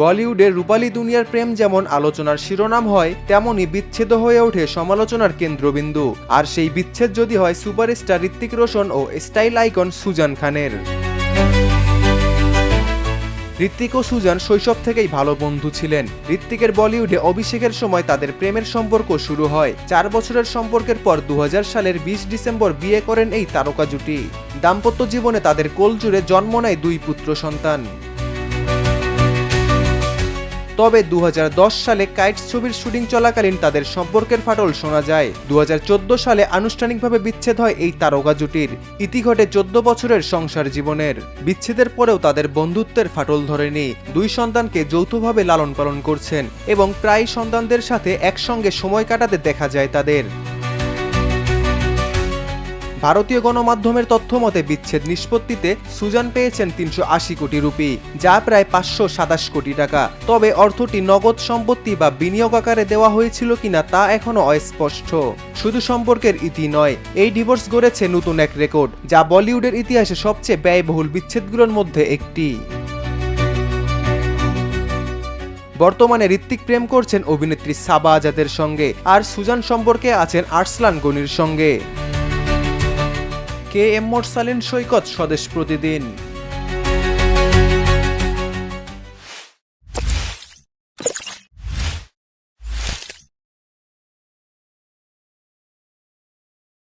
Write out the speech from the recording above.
বলিউডের রূপালী দুনিয়ার প্রেম যেমন আলোচনার শিরোনাম হয়, তেমনই বিচ্ছেদ হয়ে ওঠে সমালোচনার কেন্দ্রবিন্দু। আর সেই বিচ্ছেদ যদি হয়, সুপারস্টার ঋত্বিক রোশন ও স্টাইল আইকন সুজান খানের। ঋত্বিক ও সুজান শৈশব থেকেই ভালো বন্ধু ছিলেন। ঋত্বিকের বলিউডে অভিষেকের সময় তাদের প্রেমের সম্পর্ক শুরু হয়। চার বছরের সম্পর্কের পর দু হাজার সালের বিশ ডিসেম্বর বিয়ে করেন এই তারকা জুটি। দাম্পত্য জীবনে তাদের কোল জুড়ে জন্ম নেয় দুই পুত্র সন্তান। তবে দু হাজার দশ সালে কাইটস ছবির শুটিং চলাকালীন তাদের সম্পর্কের ফাটল শোনা যায়। দু হাজার চোদ্দ সালে আনুষ্ঠানিকভাবে বিচ্ছেদ হয় এই তারকা জুটির। ইতি ঘটে চোদ্দ বছরের সংসার জীবনের। বিচ্ছেদের পরেও তাদের বন্ধুত্বের ফাটল ধরেনি। দুই সন্তানকে যৌথভাবে লালন পালন করছেন এবং প্রায় সন্তানদের সাথে একসঙ্গে সময় কাটাতে দেখা যায় তাদের। ভারতীয় গণমাধ্যমের তথ্য মতে বিচ্ছেদ নিষ্পত্তিতে সুজান পেয়েছেন তিনশো আশি কোটি রুপি, যা প্রায় পাঁচশো সাতাশ কোটি টাকা। তবে অর্থটি নগদ সম্পত্তি বা বিনিয়োগ আকারে দেওয়া হয়েছিল কিনা তা এখনও অস্পষ্ট। শুধু সম্পর্কের ইতি নয়, এই ডিভোর্স গড়েছে নতুন এক রেকর্ড, যা বলিউডের ইতিহাসে সবচেয়ে ব্যয়বহুল বিচ্ছেদগুলোর মধ্যে একটি। বর্তমানে ঋত্বিক প্রেম করছেন অভিনেত্রী সাবা আজাদের সঙ্গে, আর সুজান সম্পর্কে আছেন আর্সলান গনির সঙ্গে। কে এম মোরসালিন সৈকত স্বদেশ প্রতিদিন।